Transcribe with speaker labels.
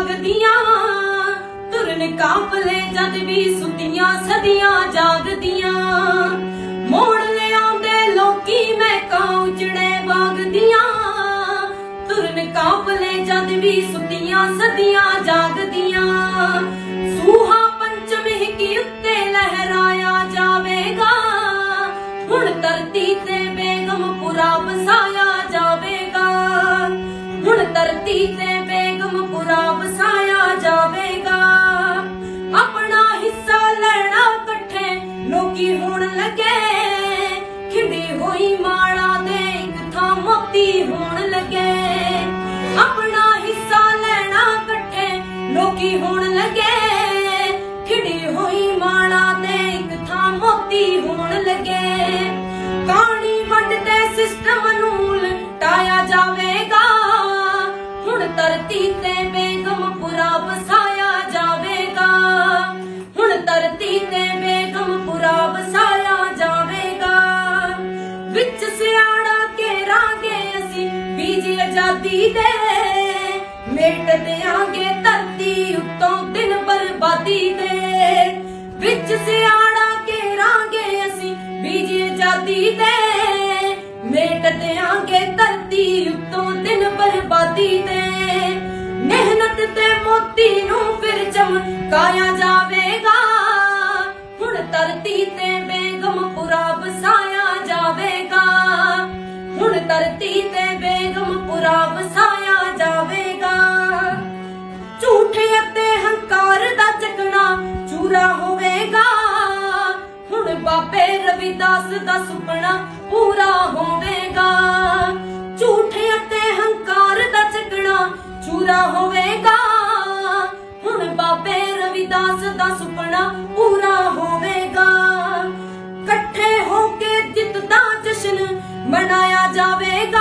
Speaker 1: ਜਾਗਦੀਆਂ ਤੁਰਨ ਕਾਫਲੇ ਜਦ ਵੀ ਸੁਤੀਆਂ, ਸਦੀਆਂ ਜਾਗਦੀਆਂ। ਮੋੜ ਲਿਆਉਂਦੇ ਲੋਕੀ, ਮੈਂ ਕਾਂ ਚੜੇ ਬਾਗਦੀਆਂ ਤੁਰਨ ਕਾਫਲੇ ਜਦ ਵੀ ਸੁਤੀਆਂ, ਸਦੀਆਂ ਜਾਗ ਲੋਕੀ ਹੋਣ ਲੱਗੇ। ਖਿੜੀ ਹੋਈ ਮਾਲਾ ਦੇ ਇੱਕ ਥਾਂ ਮੋਤੀ ਹੋਣ ਲੱਗੇ। ਕਾਣੀ ਵੰਡਦੇ ਸਿਸਟਮ ਨੂੰ ਲਟਾਇਆ ਜਾਵੇਗਾ। ਹੁਣ ਧਰਤੀ ਤੇ ਬੇਗਮਪੁਰਾ ਵਸਾਇਆ ਜਾਵੇਗਾ। ਹੁਣ ਧਰਤੀ ਤੇ ਬੇਗਮਪੁਰਾ ਵਸਾਇਆ ਜਾਵੇਗਾ। ਵਿੱਚ ਸਿਆੜਾ ਘੇਰਾਂਗੇ ਅਸੀਂ ਬੀਜ ਆਜ਼ਾਦੀ ਦੇ। ਮਿਟ ਦਿਆਂਗੇ ਧਰਤੀ ਉੱਤੋਂ ਦਿਨ ਬਰਬਾਦੀ ਦੇ ਵਿੱਚ ਸਿਆੜਾ ਘੇਰਾਂਗੇ ਅਸੀਂ ਬੀਜ ਆਜ਼ਾਦੀ ਦੇ ਮਿਟ ਦਿਆਂਗੇ ਧਰਤੀ ਉੱਤੋਂ ਦਿਨ ਬਰਬਾਦੀ ਦੇ ਮਿਹਨਤ ਤੇ ਮੋਤੀ ਨੂੰ ਫਿਰ ਚਮਕਾਇਆ ਜਾਵੇਗਾ। ਹੁਣ ਧਰਤੀ ਤੇ ਹੁਣ ਬਾਬੇ ਰਵਿਦਾਸ ਦਾ ਸੁਪਨਾ ਪੂਰਾ ਹੋਵੇਗਾ। ਝੂਠੇ ਅਤੇ ਹੰਕਾਰ ਦਾ ਚੱਕਣਾ ਚੂਰਾ ਹੋਵੇਗਾ। ਹੁਣ ਬਾਬੇ ਰਵਿਦਾਸ ਦਾ ਸੁਪਨਾ ਪੂਰਾ ਹੋਵੇਗਾ। ਇਕੱਠੇ ਹੋ ਕੇ ਜਿੱਤ ਦਾ ਜਸ਼ਨ ਮਨਾਇਆ ਜਾਵੇਗਾ।